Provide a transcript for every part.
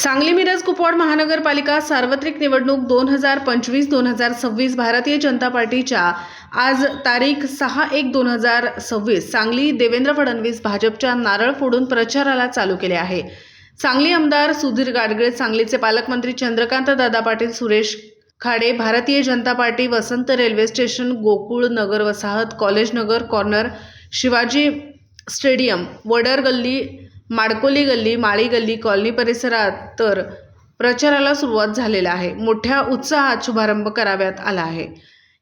सांगली मिरज कुपवाड महानगरपालिका सार्वत्रिक निवडणूक दोन हजार पंचवीस दोन हजार सव्वीस भारतीय जनता पार्टीच्या आज तारीख सहा एक दोन हजार सव्वीस सांगली देवेंद्र फडणवीस भाजपच्या नारळ फोडून प्रचाराला चालू केले आहे. सांगली आमदार सुधीर गाडगीळ सांगलीचे पालकमंत्री Chandrakant Dada Patil Suresh Khade Bharatiya Janata Party Vasant railway station Gokul Nagar वसाहत college Nagar corner Shivaji stadium Vadar Galli Madkoli Galli माळी गल्ली कॉलनी परिसरात तर प्रचाराला सुरुवात झालेला आहे. मोठ्या उत्साहात शुभारंभ कराव्यात आला आहे.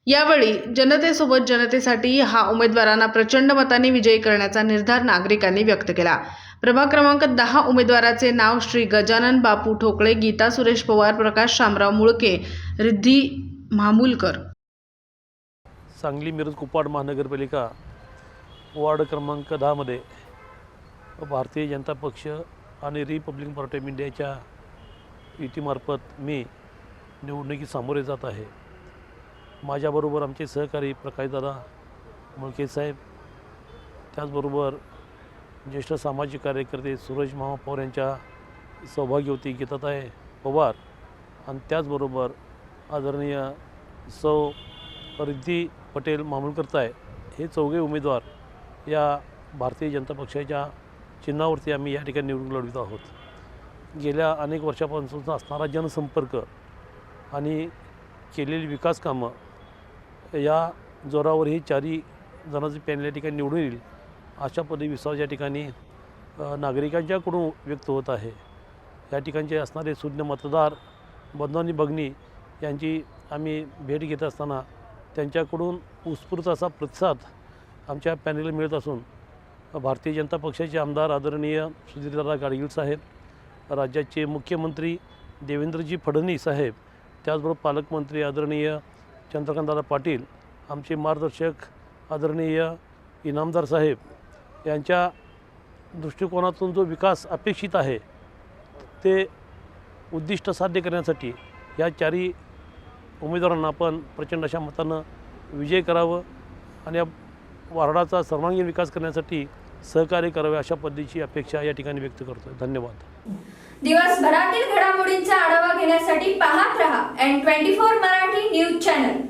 यावेळी जनतेसोबत जनतेसाठी हा उमेदवारांना प्रचंड मताने विजयी करण्याचा निर्धार नागरिकांनी व्यक्त केला. प्रभाग क्रमांक दहा उमेदवाराचे नाव श्री गजानन बापू ठोकळे गीता सुरेश पवार प्रकाश शामराव मुळके रिद्धी म्हामुलकर सांगली मिरज कुपवाड महानगरपालिका वार्ड क्रमांक दहामध्ये भारतीय जनता पक्ष आणि रिपब्लिकन पार्टी ऑफ इंडियाच्या युतीमार्फत मी निवडणुकीत सामोरे जात आहे. माझ्याबरोबर आमचे सहकारी प्रकाशदादा मुळके साहेब त्याचबरोबर ज्येष्ठ सामाजिक कार्यकर्ते सूरज मामा पवार यांच्या सौभाग्यवती गीताताई पवार. आणि त्याचबरोबर आदरणीय सौ रिद्धी पटेल मामूलकर्ताय हे चौघे उमेदवार या भारतीय जनता पक्षाच्या चिन्हावरती आम्ही या ठिकाणी निवडणूक लढवित आहोत. गेल्या अनेक वर्षापासून असणारा जनसंपर्क आणि केलेली विकास कामं या जोरावर ही चारही जणांचं पॅनल या ठिकाणी निवडून येईल अशा पद्धती विश्वास या ठिकाणी नागरिकांच्याकडून व्यक्त होत आहे. या ठिकाणचे असणारे सुज्ञ मतदार बंधू आणि भगिनी यांची आम्ही भेट घेत असताना त्यांच्याकडून उत्स्फूर्त असा प्रतिसाद आमच्या पॅनलला मिळत असून भारतीय जनता पक्षाचे आमदार आदरणीय सुधीरदादा गाडगीळ साहेब राज्याचे मुख्यमंत्री देवेंद्रजी फडणवीस साहेब त्याचबरोबर पालकमंत्री आदरणीय चंद्रकांतदादा पाटील आमचे मार्गदर्शक आदरणीय इनामदार साहेब यांच्या दृष्टिकोनातून जो विकास अपेक्षित आहे ते उद्दिष्ट साध्य करण्यासाठी या चारही उमेदवारांना आपण प्रचंड अशा मतानं विजय करावं आणि या वारडाचा सर्वांगीण विकास करण्यासाठी सहकार्य करावे अशा पद्धतीची अपेक्षा या ठिकाणी व्यक्त करतो धन्यवाद. दिवसभरातील घडामोडींचा आढावा घेण्यासाठी पाहत रहा N twenty four Marathi news channel